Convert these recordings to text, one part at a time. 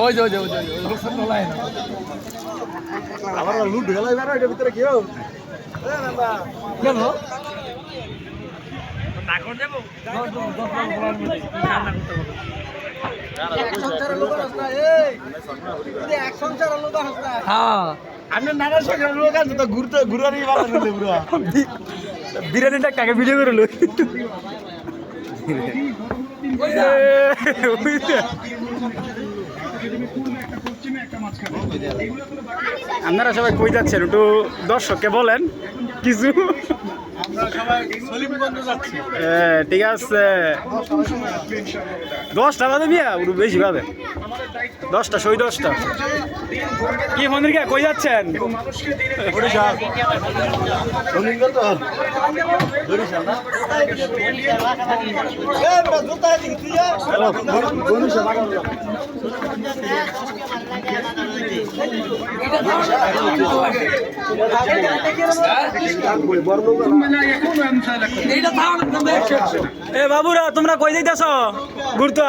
ওই যে ওই যে ওই যে লোকসান তোলায় না আবার লুট গেলাই বেরো এটার ভিতরে কেউ কেন হ্যাঁ লোক বিরিয়ানিটা কাকে ভিডিও করে লই আপনারা সবাই কই যাচ্ছেন? একটু দর্শককে বলেন। কিছু? হ্যাঁ, ঠিক আছে। দশটা বাজে মিয়া একটু বেশি বাজে। দশটা সই দশটা। কি মন্দির কে কই যাচ্ছেন? জুতা এ বাবুরা, তোমরা কই যাইতাছ? ঘুরতো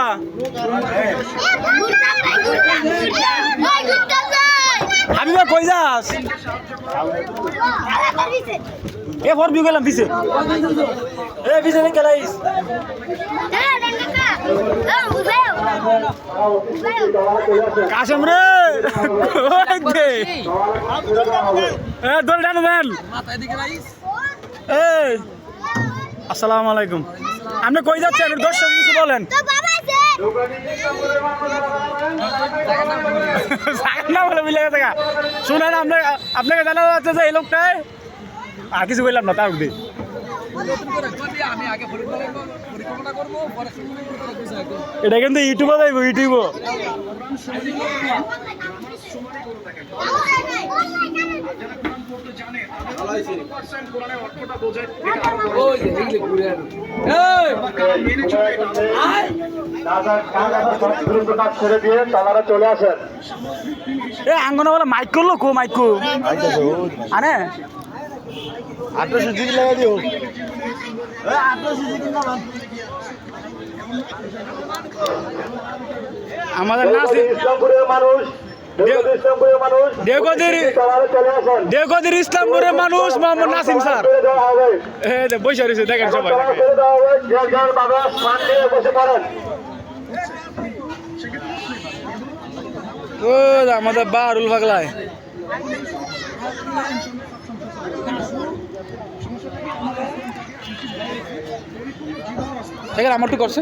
হাবিবা, কই যাস? এ ফর বিউ গেলাম, পিছে। এ পিছে গেলাইস কাশম রে! দে আসসালামু আলাইকুম। আপনি কই যাচ্ছেন? দর্শক কিছু বলেন। বলে। শুনেন, আপনি আপনাকে জানা যাচ্ছে যে এই লোকটাই আর কিছু বললাম না, তার এটা কিন্তু ইউটিউবে আর দিয়ে তারা চলে আসেন এ আঙ্গনা বলে মাইক করল কো। মাইক কো আনে আঠারোশো জিবি লাগা দিও। আমাদের মানুষ দেওগদির ইসলামপুরের মানুষ মোহাম্মদ নাসিম স্যার। ছেড়ে এ দে, বসে রয়েছে দেখেন সবাই। ও আমাদের বারুল পাগলায়। ঠিক আছে আমারটু করছে।